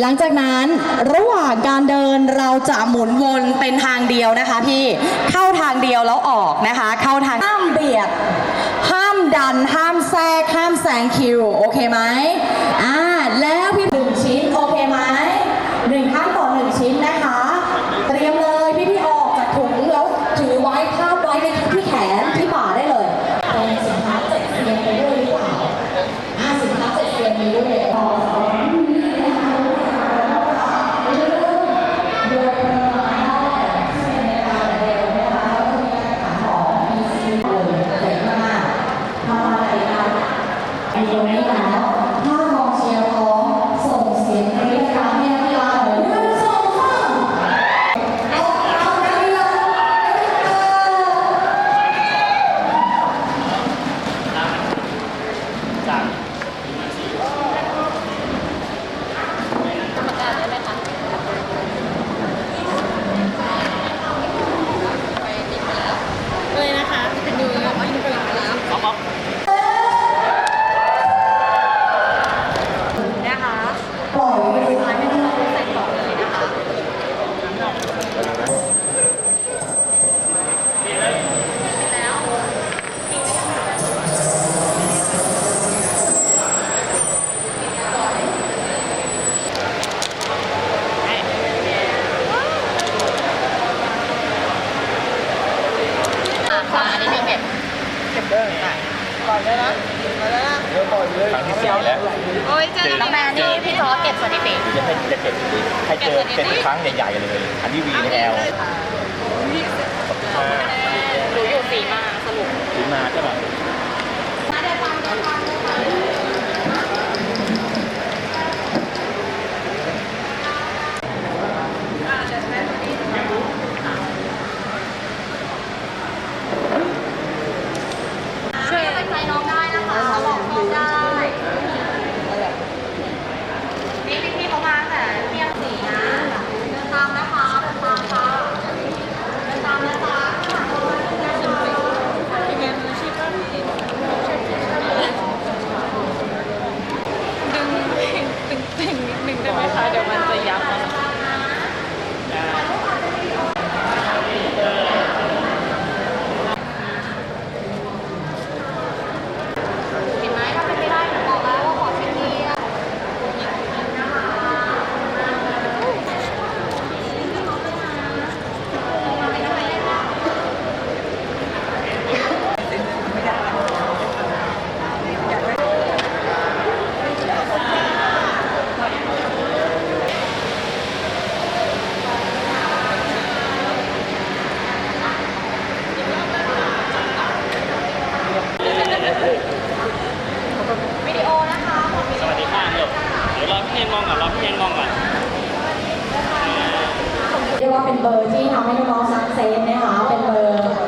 หลังจากนั้นระหว่างการเดินเราจะหมุนวนเป็นทางเดียวนะคะพี่เข้าทางเดียวแล้วออกนะคะ เข้าทางห้ามเบียด ห้ามดันห้ามแทรกห้ามแซงคิว โอเคไหม ครั้งที่สี่แล้วโอ้ยเจอน้องแมนนี่พี่ซอเก็บสถิติจะให้จะเก็บให้เจอเป็นครั้งใหญ่ๆเลย อันนี้วีในแอลหนูอยู่สีมาสรุปถึงมาใช่ไหม ช่วยเป็นใจน้องได้นะคะบอกน้องได้นี่พี่พี่เขามาแต่เที่ยงสีนะเดินตามนะคะเดินตามค่ะเดินตามนะจ๊ะดึงตึงตึง นิดนึงได้ไหมคะ เดี๋ยวมันจะยับนะเห็นไหมถ้าเป็นไม่ได้หนูบอกแล้วว่าขอชิ้นนี้นะคะ วิดีโอนะคะ สวัสดีค่ะเดี๋ยว เรียวรอพี่เนนมองก่อนรอพี่เนนมองก่อนเรียกว่าเป็นเบอร์ที่ทำให้น้องๆซักเซนนะคะเป็นเบอร์